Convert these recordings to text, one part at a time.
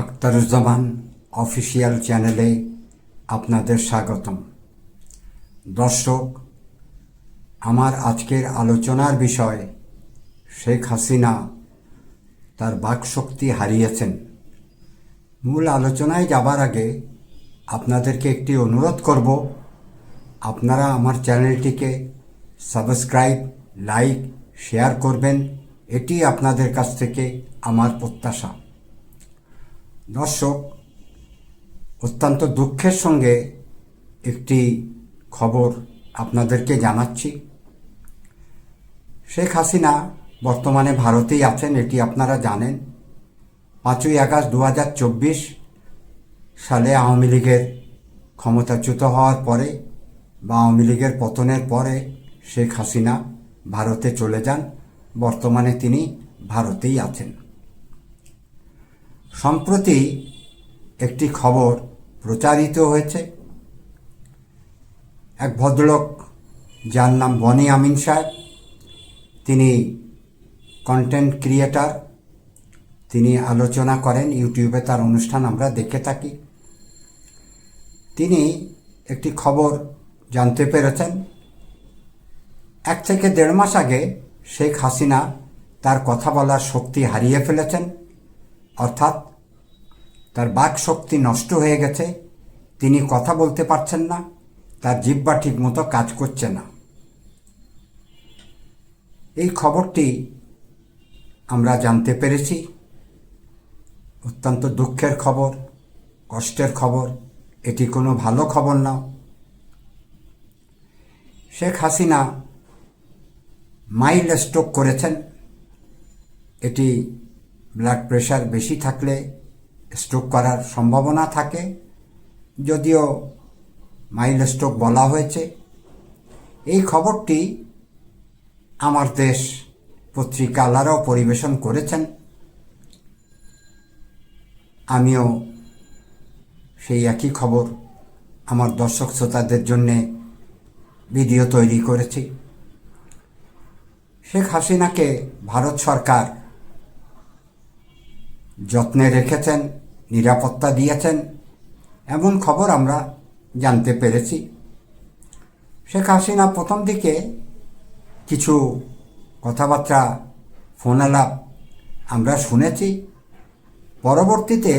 Akhtaruzzaman official চ্যানেলে আপনাদের স্বাগতম। দর্শক, আমার আজকের আলোচনার বিষয়, শেখ হাসিনা তার বাকশক্তি হারিয়েছেন। মূল আলোচনায় যাবার আগে আপনাদেরকে একটি অনুরোধ করব, আপনারা আমার চ্যানেলটিকে সাবস্ক্রাইব, লাইক, শেয়ার করবেন, এটি আপনাদের কাছ থেকে আমার প্রত্যাশা। দর্শক, অত্যন্ত দুঃখের সঙ্গে একটি খবর আপনাদেরকে জানাচ্ছি। শেখ হাসিনা বর্তমানে ভারতেই আছেন, এটি আপনারা জানেন। পাঁচই আগস্ট দু হাজার চব্বিশ সালে আওয়ামী লীগের ক্ষমতাচ্যুত হওয়ার পরে বা আওয়ামী লীগের পতনের পরে শেখ হাসিনা ভারতে চলে যান। বর্তমানে তিনি ভারতেই আছেন। সম্প্রতি একটি খবর প্রচারিত হয়েছে। এক ভদ্রলোক যার নাম বনি আমিন সাহেব, তিনি কন্টেন্ট ক্রিয়েটার তিনি আলোচনা করেন, ইউটিউবে তার অনুষ্ঠান আমরা দেখে থাকি। তিনি একটি খবর জানতে পেরেছেন। এক থেকে দেড় মাস আগে শেখ হাসিনা তার কথা বলার শক্তি হারিয়ে ফেলেছেন, অর্থাৎ তার বাক শক্তি নষ্ট হয়ে গেছে, তিনি কথা বলতে পারছেন না, তার জিব্বা ঠিকমতো কাজ করছে না। এই খবরটি আমরা জানতে পেরেছি। অত্যন্ত দুঃখের খবর, কষ্টের খবর, এটি কোনো ভালো খবর না। শেখ হাসিনা মাইল্ড স্ট্রোক করেছেন, এটি ব্লাড প্রেশার বেশি থাকলে স্ট্রোক করার সম্ভাবনা থাকে। যদিও মাইল্ড স্ট্রোক বলা হয়েছে। এই খবরটি আমার দেশ পত্রিকালারাও পরিবেশন করেছেন। আমিও সেই একই খবর আমার দর্শক শ্রোতাদের জন্যে ভিডিও তৈরি করেছি। শেখ হাসিনাকে ভারত সরকার যত্নে রেখেছেন, নিরাপত্তা দিয়েছেন, এমন খবর আমরা জানতে পেরেছি। শেখ হাসিনা প্রথম দিকে কিছু কথাবার্তা ফোন আলাপ আমরা শুনেছি। পরবর্তীতে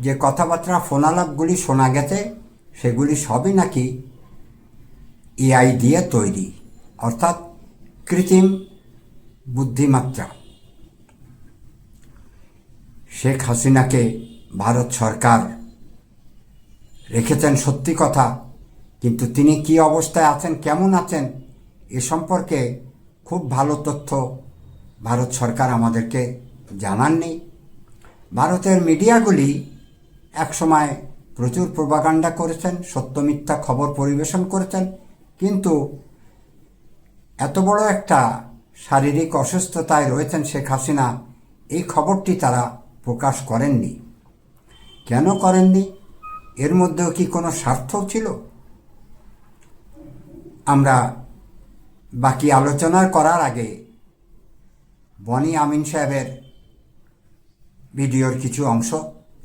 যে কথাবার্তা ফোন আলাপগুলি শোনা গেছে, সেগুলি সবই নাকি এআই দিয়ে তৈরি, অর্থাৎ কৃত্রিম বুদ্ধিমাত্রা শেখ হাসিনাকে ভারত সরকার রেখেছেন সত্যি কথা, কিন্তু তিনি কি অবস্থায় আছেন, কেমন আছেন, এ সম্পর্কে খুব ভালো তথ্য ভারত সরকার আমাদেরকে জানাননি। ভারতের মিডিয়াগুলি একসময় প্রচুর প্রভাকাণ্ডা করেছেন, সত্য মিথ্যা খবর পরিবেশন করেছেন, কিন্তু এত বড় একটা শারীরিক অসুস্থতায় রয়েছেন শেখ হাসিনা, এই খবরটি তারা প্রকাশ করেননি। কেন করেননি? এর মধ্যেও কি কোনো স্বার্থ ছিল? আমরা বাকি আলোচনা করার আগে বনি আমিন সাহেবের ভিডিওর কিছু অংশ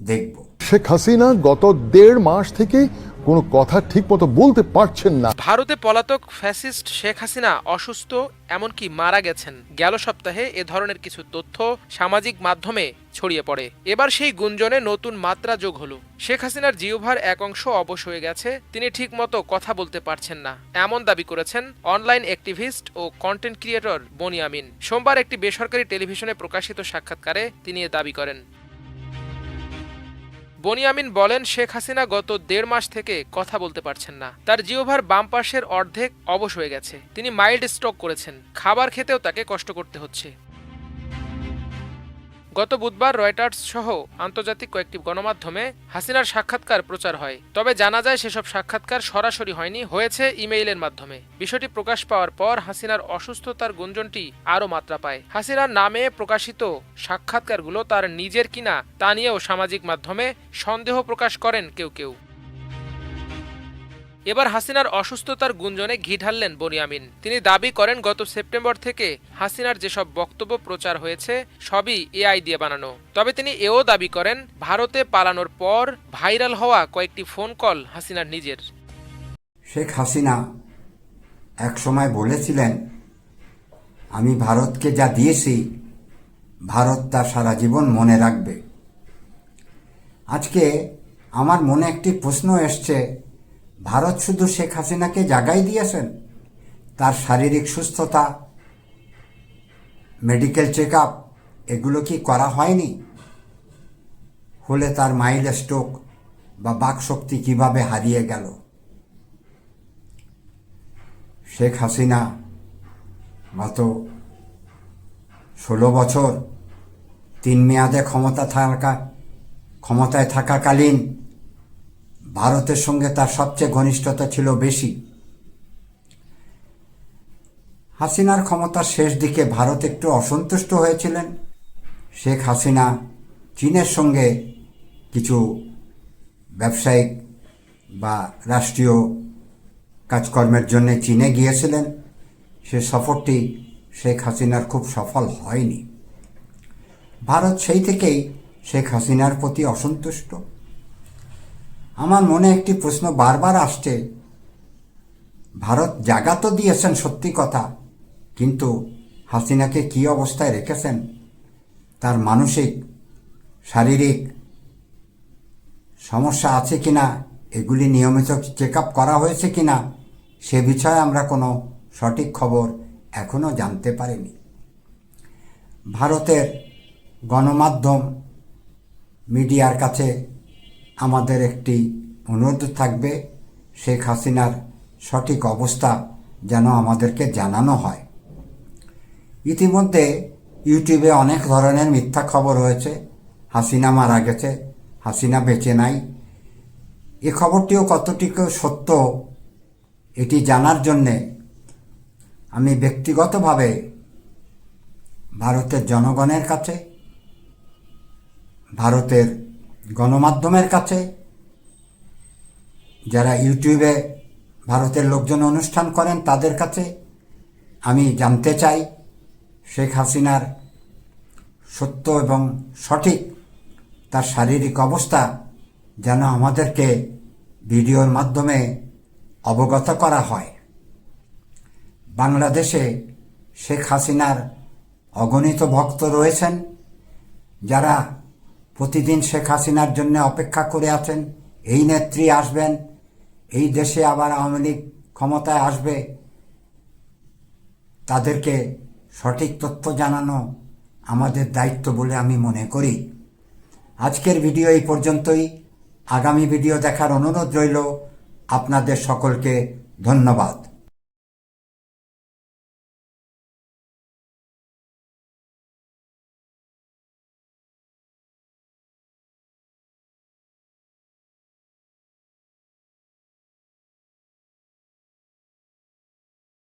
দেখব। শেখ হাসিনা গত দেড় মাস থেকে কোনো কথা ঠিকমতো বলতে পারছেন না। ভারতে পলাতক ফ্যাসিস্ট শেখ হাসিনা অসুস্থ, এমনকি মারা গেছেন। গেল সপ্তাহে এ ধরনের কিছু তথ্য সামাজিক মাধ্যমে ছড়িয়ে পড়ে। এবার সেই গুঞ্জনে নতুন মাত্রা যোগ হলো। শেখ হাসিনার জিওভার এক অংশ অবশ হয়ে গেছে, তিনি ঠিকমতো কথা বলতে পারছেন না। এমন দাবি করেছেন অনলাইন অ্যাক্টিভিস্ট ও কন্টেন্ট ক্রিয়েটর বনিয়ামিন। সোমবার একটি বেসরকারি টেলিভিশনে প্রকাশিত সাক্ষাৎকারে তিনি এ দাবি করেন। বনিয়ামিন বলেন, শেখ হাসিনা গত দেড় মাস থেকে কথা বলতে পারছেন না। তার জিওভার বাম পাশের অর্ধেক অবশ হয়ে গেছে। তিনি মাইল্ড স্ট্রোক করেছেন। খাবার খেতেও তাকে কষ্ট করতে হচ্ছে। গত বুধবার রয়টার্স সহ আন্তর্জাতিক কয়েকটি গণমাধ্যমে হাসিনার সাক্ষাৎকার প্রচার হয়। তবে জানা যায় সেসব সাক্ষাৎকার সরাসরি হয়নি, হয়েছে ইমেইলের মাধ্যমে। বিষয়টি প্রকাশ পাওয়ার পর হাসিনার অসুস্থতার গুঞ্জনটি আরও মাত্রা পায়। হাসিনার নামে প্রকাশিত সাক্ষাৎকারগুলো তার নিজের কিনা তা নিয়েও সামাজিক মাধ্যমে সন্দেহ প্রকাশ করেন কেউ কেউ। এবার হাসিনার অসুস্থতার গুঞ্জনে ঘি ঢাললেন বনিয়ামিন। তিনি দাবি করেন, গত সেপ্টেম্বর থেকে হাসিনার যেসব বক্তব্য প্রচার হয়েছে, সবই এআই দিয়ে বানানো। তবে তিনি এও দাবি করেন, ভারতে পালানোর পর ভাইরাল হওয়া কয়েকটি ফোন কল হাসিনার নিজের। শেখ হাসিনা একসময় বলেছিলেন, আমি ভারতকে যা দিয়েছি, ভারত তা সারা জীবন মনে রাখবে। আজকে আমার মনে একটি প্রশ্ন এসছে ভারত শুধু শেখ হাসিনাকে জাগাই দিয়েছেন, তার শারীরিক সুস্থতা মেডিকেল চেক আপ এগুলো কি করা হয়নি? হলে তার মাইল স্ট্রোক বা বাকশক্তি কীভাবে হারিয়ে গেল? শেখ হাসিনা গত ষোলো বছর তিন মেয়াদে ক্ষমতা থাকা, ক্ষমতায় থাকাকালীন ভারতের সঙ্গে তার সবচেয়ে ঘনিষ্ঠতা ছিল বেশি। হাসিনার ক্ষমতার শেষ দিকে ভারত একটু অসন্তুষ্ট হয়েছিলেন। শেখ হাসিনা চীনের সঙ্গে কিছু ব্যবসায়িক বা রাষ্ট্রীয় কাজকর্মের জন্য চীনে গিয়েছিলেন। সে সফরটি শেখ হাসিনার খুব সফল হয়নি। ভারত সেই থেকেই শেখ হাসিনার প্রতি অসন্তুষ্ট। আমার মনে একটি প্রশ্ন বারবার আসছে। ভারত জাগা তো দিয়েছেন সত্যি কথা, কিন্তু হাসিনাকে কী অবস্থায় রেখেছেন? তার মানসিক, শারীরিক সমস্যা আছে কি না এগুলি নিয়মিত চেক আপ করা হয়েছে কি না সে বিষয়ে আমরা কোনো সঠিক খবর এখনও জানতে পারিনি। ভারতের গণমাধ্যম মিডিয়ার কাছে আমাদের একটি অনুরোধ থাকবে, শেখ হাসিনার সঠিক অবস্থা যেন আমাদেরকে জানানো হয়। ইতিমধ্যে ইউটিউবে অনেক ধরনের মিথ্যা খবর হয়েছে। হাসিনা মারা গেছে, হাসিনা বেঁচে নাই। এ খবরটিও কতটুকু সত্য এটি জানার জন্যে আমি ব্যক্তিগতভাবে ভারতের জনগণের কাছে, ভারতের গণমাধ্যমের কাছে, যারা ইউটিউবে ভারতের লোকজন অনুষ্ঠান করেন তাদের কাছে আমি জানতে চাই শেখ হাসিনার সত্য এবং সঠিক তার শারীরিক অবস্থা যেন আমাদেরকে ভিডিওর মাধ্যমে অবগত করা হয়। বাংলাদেশে শেখ হাসিনার অগণিত ভক্ত রয়েছেন, যারা প্রতিদিন শেখ হাসিনার জন্য অপেক্ষা করে আছেন। এই নেত্রী আসবেন। এই দেশে আবার আওয়ামী লীগ ক্ষমতায় আসবে। তাদেরকে সঠিক তথ্য জানানো আমাদের দায়িত্ব বলে আমি মনে করি। আজকের ভিডিও এই পর্যন্তই। আগামী ভিডিও দেখার অনুরোধ রইল। আপনাদের সকলকে ধন্যবাদ।